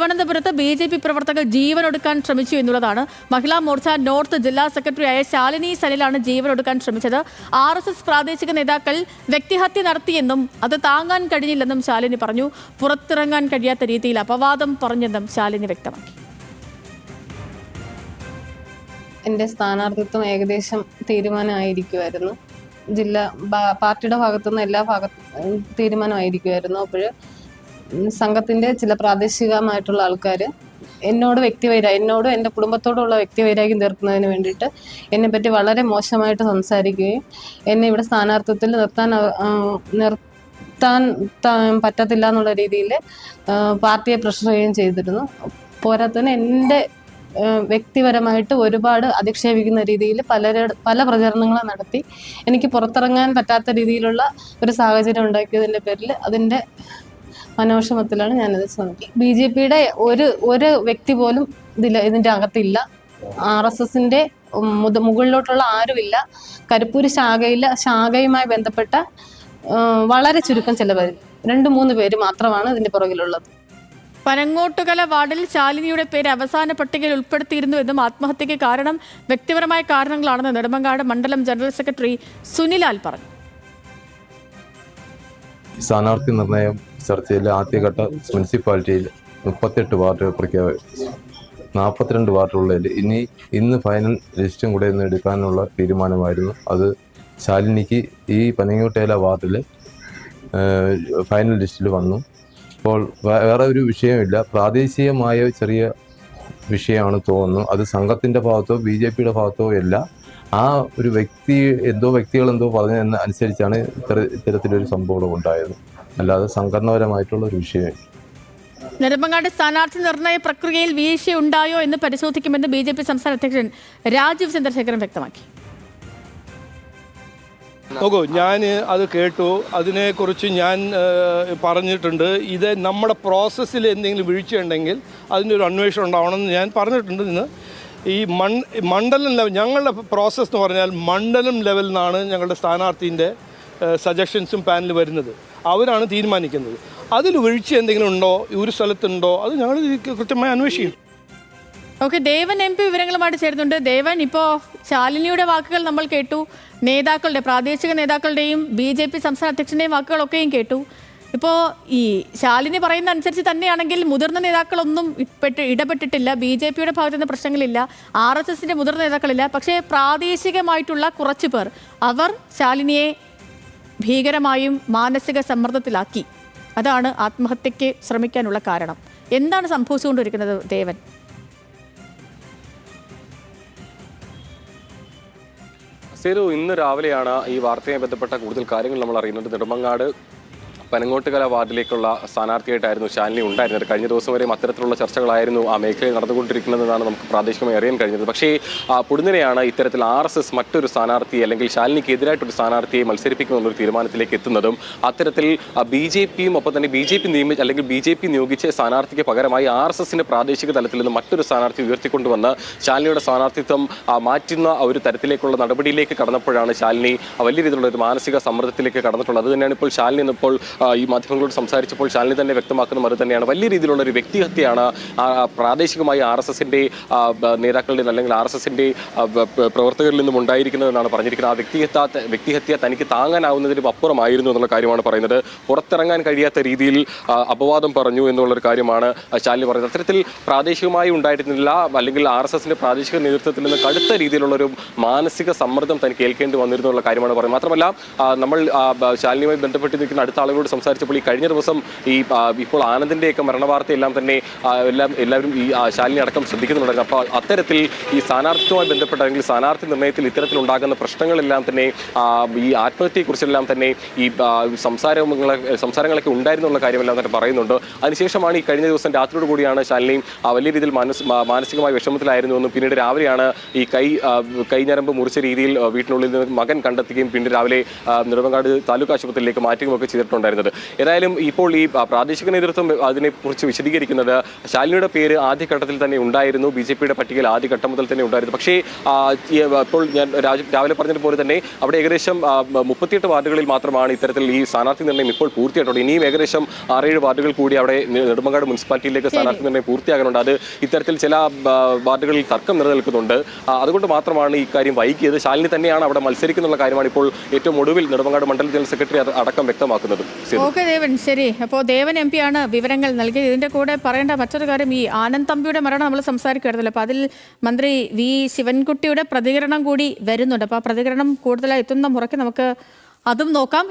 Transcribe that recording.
തിരുവനന്തപുരത്ത് B J P പ്രവർത്തകർ ജീവനൊടുക്കാൻ ശ്രമിച്ചു എന്നുള്ളതാണ് മഹിളാ മോർച്ച നോർത്ത് ജില്ലാ സെക്രട്ടറിയായ ശാലിനി സനിലാണ് ജീവനൊടുക്കാൻ ശ്രമിച്ചത്. ആർ എസ് എസ് പ്രാദേശിക നേതാക്കൾ വ്യക്തിഹത്യ നടത്തിയെന്നും അത് താങ്ങാൻ കഴിഞ്ഞില്ലെന്നും ശാലിനി പറഞ്ഞു. പുറത്തിറങ്ങാൻ കഴിയാത്ത രീതിയിൽ അപവാദം പറഞ്ഞെന്നും ശാലിനി വ്യക്തമാക്കി. എന്റെ സ്ഥാനാർത്ഥിത്വം ഏകദേശം തീരുമാനമായിരിക്കുമായിരുന്നു. ജില്ല പാർട്ടിയുടെ ഭാഗത്തുനിന്ന് എല്ലാ ഭാഗത്തും തീരുമാനമായിരിക്കുമായിരുന്നു. അപ്പോൾ സംഘത്തിന്റെ ചില പ്രാദേശികമായിട്ടുള്ള ആൾക്കാർ എന്നോട് വ്യക്തിവൈരാ എന്നോടും എന്റെ കുടുംബത്തോടുള്ള വ്യക്തിവൈരാഗ്യം തീർക്കുന്നതിന് വേണ്ടിയിട്ട് എന്നെപ്പറ്റി വളരെ മോശമായിട്ട് സംസാരിക്കുകയും എന്നെ ഇവിടെ സ്ഥാനാർത്ഥത്തിൽ നിർത്താൻ നിർത്താൻ പറ്റത്തില്ല എന്നുള്ള രീതിയിൽ പാർട്ടിയെ പ്രഷർ ചെയ്യുകയും ചെയ്തിരുന്നു. പോരാത്തതിന് എന്റെ വ്യക്തിപരമായിട്ട് ഒരുപാട് അധിക്ഷേപിക്കുന്ന രീതിയിൽ പലരുടെ പല പ്രചരണങ്ങളും നടത്തി എനിക്ക് പുറത്തിറങ്ങാൻ പറ്റാത്ത രീതിയിലുള്ള ഒരു സാഹചര്യം ഉണ്ടാക്കിയതിന്റെ പേരിൽ അതിന്റെ മനോഷമത്തിലാണ് ഞാനത് ശ്രമിക്കുക ബി ജെ പിയുടെ ഒരു ഒരു വ്യക്തി പോലും ഇതിൽ ഇതിന്റെ അകത്തില്ല. ആർ എസ് എസിന്റെ മുകളിലോട്ടുള്ള ആരുമില്ല. കരിപ്പൂര് ശാഖയില്ല ശാഖയുമായി ബന്ധപ്പെട്ട വളരെ ചുരുക്കം ചിലവർ രണ്ട് മൂന്ന് പേര് മാത്രമാണ് ഇതിന്റെ പുറകിലുള്ളത്. പനങ്ങോട്ടുകല വാർഡിൽ ശാലിനിയുടെ പേര് അവസാന പട്ടികയിൽ ഉൾപ്പെടുത്തിയിരുന്നു എന്നും ആത്മഹത്യയ്ക്ക് കാരണം വ്യക്തിപരമായ കാരണങ്ങളാണെന്ന് നെടുമങ്ങാട് മണ്ഡലം ജനറൽ സെക്രട്ടറി സുനിലാൽ പറഞ്ഞു. സ്ഥാനാർത്ഥി നിർണയം ചർച്ചയിലെ ആദ്യഘട്ട മുനിസിപ്പാലിറ്റിയിൽ മുപ്പത്തെട്ട് വാർഡുകൾ പ്രഖ്യാപിച്ചു നാൽപ്പത്തിരണ്ട് വാർഡുള്ളതിൽ ഇനി ഇന്ന് ഫൈനൽ ലിസ്റ്റും കൂടെ ഇന്ന് എടുക്കാനുള്ള തീരുമാനമായിരുന്നു. അത് ശാലിനിക്ക് ഈ പനങ്ങോട്ടേല വാർഡിൽ ഫൈനൽ ലിസ്റ്റിൽ വന്നു. അപ്പോൾ വേറെ ഒരു വിഷയമില്ല പ്രാദേശികമായ ചെറിയ വിഷയമാണ് തോന്നുന്നു. അത് സംഘത്തിന്റെ ഭാഗത്തോ ബി ജെ പിയുടെ ഭാഗത്തോ അല്ല. ആ ഒരു വ്യക്തി എന്തോ വ്യക്തികൾ എന്തോ അനുസരിച്ചാണ് ഇത്തര ഇത്തരത്തിലൊരു സംഭവം ഉണ്ടായത്. അല്ലാതെ സംഘടനാപരമായിട്ടുള്ള ഒരു വിഷയമേ നെടുമ്പങ്ങാട് സ്ഥാനാർത്ഥി നിർണയ പ്രക്രിയയിൽ വീഴ്ച ഉണ്ടായോ എന്ന് പരിശോധിക്കുമെന്ന് ബി ജെ പി സംസ്ഥാന അധ്യക്ഷൻ രാജീവ് ചന്ദ്രശേഖരൻ വ്യക്തമാക്കി. നോക്കൂ ഞാൻ അത് കേട്ടു. അതിനെക്കുറിച്ച് ഞാൻ പറഞ്ഞിട്ടുണ്ട്. ഇത് നമ്മുടെ പ്രോസസ്സിൽ എന്തെങ്കിലും വീഴ്ചയുണ്ടെങ്കിൽ അതിന്റെ ഒരു അന്വേഷണം ഉണ്ടാവണമെന്ന് ഞാൻ പറഞ്ഞിട്ടുണ്ട് ഇന്ന്. ഈ മൺ മണ്ഡലം ലെവൽ ഞങ്ങളുടെ പ്രോസസ്സ് എന്ന് പറഞ്ഞാൽ മണ്ഡലം ലെവലിൽ നിന്നാണ് ഞങ്ങളുടെ സ്ഥാനാർത്ഥീന്റെ സജഷൻസും പാനൽ വരുന്നത്. അവരാണ് തീരുമാനിക്കുന്നത്. അതിൽ വീഴ്ച എന്തെങ്കിലും ഉണ്ടോ? ഒരു സ്ഥലത്തുണ്ടോ? അത് ഞങ്ങൾ കൃത്യമായി അന്വേഷിക്കും. ഓക്കെ ദേവൻ എം പി വിവരങ്ങളുമായിട്ട് ചേരുന്നുണ്ട്. ദേവൻ ഇപ്പോൾ ശാലിനിയുടെ വാക്കുകൾ നമ്മൾ കേട്ടു. നേതാക്കളുടെ പ്രാദേശിക നേതാക്കളുടെയും ബി ജെ പി സംസ്ഥാന അധ്യക്ഷന്റെയും വാക്കുകളൊക്കെയും കേട്ടു. ഇപ്പോൾ ഈ ശാലിനി പറയുന്ന അനുസരിച്ച് തന്നെയാണെങ്കിൽ മുതിർന്ന നേതാക്കളൊന്നും ഇപ്പെട്ട് ഇടപെട്ടിട്ടില്ല. ബി ജെ പിയുടെ ഭാഗത്തു നിന്ന് പ്രശ്നങ്ങളില്ല. ആർ എസ് എസിന്റെ മുതിർന്ന നേതാക്കളില്ല. പക്ഷേ പ്രാദേശികമായിട്ടുള്ള കുറച്ച് പേർ അവർ ശാലിനിയെ ഭീകരമായും മാനസിക സമ്മർദ്ദത്തിലാക്കി. അതാണ് ആത്മഹത്യയ്ക്ക് ശ്രമിക്കാനുള്ള കാരണം. എന്താണ് സംഭവിച്ചുകൊണ്ടിരിക്കുന്നത് ദേവൻ? സേതു ഇന്ന് രാവിലെയാണ് ഈ വാർത്തയുമായി ബന്ധപ്പെട്ട കൂടുതൽ കാര്യങ്ങൾ നമ്മൾ അറിയുന്നത്. നെടുമങ്ങാട് പനങ്ങോട്ടുകല വാർഡിലേക്കുള്ള സ്ഥാനാർത്ഥിയായിട്ടായിരുന്നു ഷാലിനി ഉണ്ടായിരുന്നത്. കഴിഞ്ഞ ദിവസം വരെയും അത്തരത്തിലുള്ള ചർച്ചകളായിരുന്നു ആ മേഖലയിൽ നടന്നുകൊണ്ടിരിക്കുന്നതെന്നാണ് നമുക്ക് പ്രാദേശികമായി അറിയാൻ കഴിഞ്ഞത്. പക്ഷേ പൊടുന്നനെയാണ് ഇത്തരത്തിൽ ആർ എസ് എസ് മറ്റൊരു സ്ഥാനാർത്ഥി അല്ലെങ്കിൽ ഷാലിനിക്കെതിരായിട്ടൊരു സ്ഥാനാർത്ഥിയെ മത്സരിപ്പിക്കുമെന്നൊരു തീരുമാനത്തിലേക്ക് എത്തുന്നതും അത്തരത്തിൽ ബി ജെ പിയും ഒപ്പം തന്നെ ബി ജെ പി നിയമിച്ച് അല്ലെങ്കിൽ ബി ജെ പി നിയോഗിച്ച സ്ഥാനാർത്ഥിക്ക് പകരമായി ആർ എസ് എസിന്റെ പ്രാദേശിക തലത്തിൽ നിന്ന് മറ്റൊരു സ്ഥാനാർത്ഥി ഉയർത്തിക്കൊണ്ടുവന്ന് ശാലിനിയുടെ സ്ഥാനാർത്ഥിത്വം മാറ്റുന്ന ഒരു തരത്തിലേക്കുള്ള നടപടിയിലേക്ക് കടന്നപ്പോഴാണ് ശാലിനി വലിയ രീതിയിലുള്ള ഒരു മാനസിക സമ്മർദ്ദത്തിലേക്ക് കടന്നിട്ടുള്ളത്. അതുതന്നെയാണ് ഇപ്പോൾ ശാലിനി ഇന്നിപ്പോൾ ഈ മാധ്യമങ്ങളോട് സംസാരിച്ചപ്പോൾ ശാലിനി തന്നെ വ്യക്തമാക്കുന്ന മറു തന്നെയാണ്. വലിയ രീതിയിലുള്ള ഒരു വ്യക്തിഹത്യയാണ് പ്രാദേശികമായി ആർ എസ് എസിന്റെ നേതാക്കളുടെ അല്ലെങ്കിൽ ആർ എസ് എസിന്റെ പ്രവർത്തകരിൽ നിന്നും ഉണ്ടായിരിക്കുന്നതെന്നാണ് പറഞ്ഞിരിക്കുന്നത്. ആ വ്യക്തിഹത്യ വ്യക്തിഹത്യ തനിക്ക് താങ്ങാനാവുന്നതിനും അപ്പുറമായിരുന്നു എന്നുള്ള കാര്യമാണ് പറയുന്നത്. പുറത്തിറങ്ങാൻ കഴിയാത്ത രീതിയിൽ അപവാദം പറഞ്ഞു എന്നുള്ളൊരു കാര്യമാണ് ശാലിനി പറയുന്നത്. അത്തരത്തിൽ പ്രാദേശികമായി ഉണ്ടായിരുന്നില്ല അല്ലെങ്കിൽ ആർ എസ് എസിന്റെ പ്രാദേശിക നേതൃത്വത്തിൽ നിന്ന് കടുത്ത രീതിയിലുള്ളൊരു മാനസിക സമ്മർദ്ദം തനിക്ക് ഏൽക്കേണ്ടി വന്നിരുന്നുള്ള കാര്യമാണ് പറയുന്നത്. മാത്രമല്ല നമ്മൾ ശാലിനിയുമായി ബന്ധപ്പെട്ട് നിൽക്കുന്ന അടുത്ത ആളുകളോട് സംസാരിച്ചപ്പോൾ ഈ കഴിഞ്ഞ ദിവസം ഈ ഇപ്പോൾ ആനന്ദിന്റെയൊക്കെ മരണവാർത്തയെല്ലാം തന്നെ എല്ലാം എല്ലാവരും ഈ ശാലിനി അടക്കം ശ്രദ്ധിക്കുന്നുണ്ടായിരുന്നു. അപ്പോൾ അത്തരത്തിൽ ഈ സ്ഥാനാർത്ഥിത്വമായി ബന്ധപ്പെട്ട അല്ലെങ്കിൽ സ്ഥാനാർത്ഥി നിർണയത്തിൽ ഇത്തരത്തിൽ ഉണ്ടാകുന്ന പ്രശ്നങ്ങളെല്ലാം തന്നെ ഈ ആത്മഹത്യയെക്കുറിച്ചെല്ലാം തന്നെ ഈ സംസാരങ്ങളെ സംസാരങ്ങളൊക്കെ ഉണ്ടായിരുന്നുള്ള കാര്യമെല്ലാം തന്നെ പറയുന്നുണ്ട്. അതിനുശേഷമാണ് ഈ കഴിഞ്ഞ ദിവസം രാത്രിയോട് കൂടിയാണ് ശാലിനി വലിയ രീതിയിൽ മനസ് മാനസികമായ വിഷമത്തിലായിരുന്നു എന്നും പിന്നീട് രാവിലെയാണ് ഈ കൈ കൈഞ്ഞരമ്പ് മുറിച്ച രീതിയിൽ വീട്ടിനുള്ളിൽ നിന്ന് മകൻ കണ്ടെത്തുകയും പിന്നീട് രാവിലെ നെടുമ്പങ്കാട് താലൂക്ക് ആശുപത്രിയിലേക്ക് മാറ്റുകയും ഒക്കെ ചെയ്തിട്ടുണ്ടായിരുന്നു. വരുന്നത് ഏതായാലും ഇപ്പോൾ ഈ പ്രാദേശിക നേതൃത്വം അതിനെക്കുറിച്ച് വിശദീകരിക്കുന്നത് ശാലിനിയുടെ പേര് ആദ്യഘട്ടത്തിൽ തന്നെ ഉണ്ടായിരുന്നു. ബി ജെ പിയുടെ പട്ടികയിൽ ആദ്യഘട്ടം മുതൽ തന്നെ ഉണ്ടായിരുന്നു. പക്ഷേ ഇപ്പോൾ ഞാൻ രാവിലെ പറഞ്ഞതുപോലെ തന്നെ അവിടെ ഏകദേശം മുപ്പത്തിയെട്ട് വാർഡുകളിൽ മാത്രമാണ് ഇത്തരത്തിൽ ഈ സ്ഥാനാർത്ഥി നിർണയം ഇപ്പോൾ പൂർത്തിയായിട്ടുള്ളത്. ഇനിയും ഏകദേശം ആറേഴ് വാർഡുകൾ കൂടി അവിടെ നെടുമങ്ങാട് മുനിസിപ്പാലിറ്റിയിലേക്ക് സ്ഥാനാർത്ഥി നിർണയം പൂർത്തിയാകാനുണ്ട്. അത് ഇത്തരത്തിൽ ചില വാർഡുകളിൽ തർക്കം നിലനിൽക്കുന്നുണ്ട്. അതുകൊണ്ട് മാത്രമാണ് ഈ കാര്യം വൈകിയത്. ശാലിനി തന്നെയാണ് അവിടെ മത്സരിക്കുന്നുള്ള കാര്യമാണ് ഇപ്പോൾ ഏറ്റവും ഒടുവിൽ നെടുമങ്ങാട് മണ്ഡലം ജനറൽ സെക്രട്ടറി അടക്കം വ്യക്തമാക്കുന്നത്. ഓക്കെ ദേവൻ ശരി. അപ്പോൾ ദേവൻ എം ആണ് വിവരങ്ങൾ നൽകിയത്. ഇതിന്റെ കൂടെ പറയേണ്ട മറ്റൊരു കാര്യം ഈ ആനന്ദ് തമ്പിയുടെ മരണം നമ്മൾ സംസാരിക്കുകയായിരുന്നല്ലോ അപ്പോൾ അതിൽ മന്ത്രി വി ശിവൻകുട്ടിയുടെ പ്രതികരണം കൂടി വരുന്നുണ്ട്. അപ്പോൾ ആ പ്രതികരണം കൂടുതലായി എത്തുന്ന മുറയ്ക്ക് നമുക്ക് അതും നോക്കാം.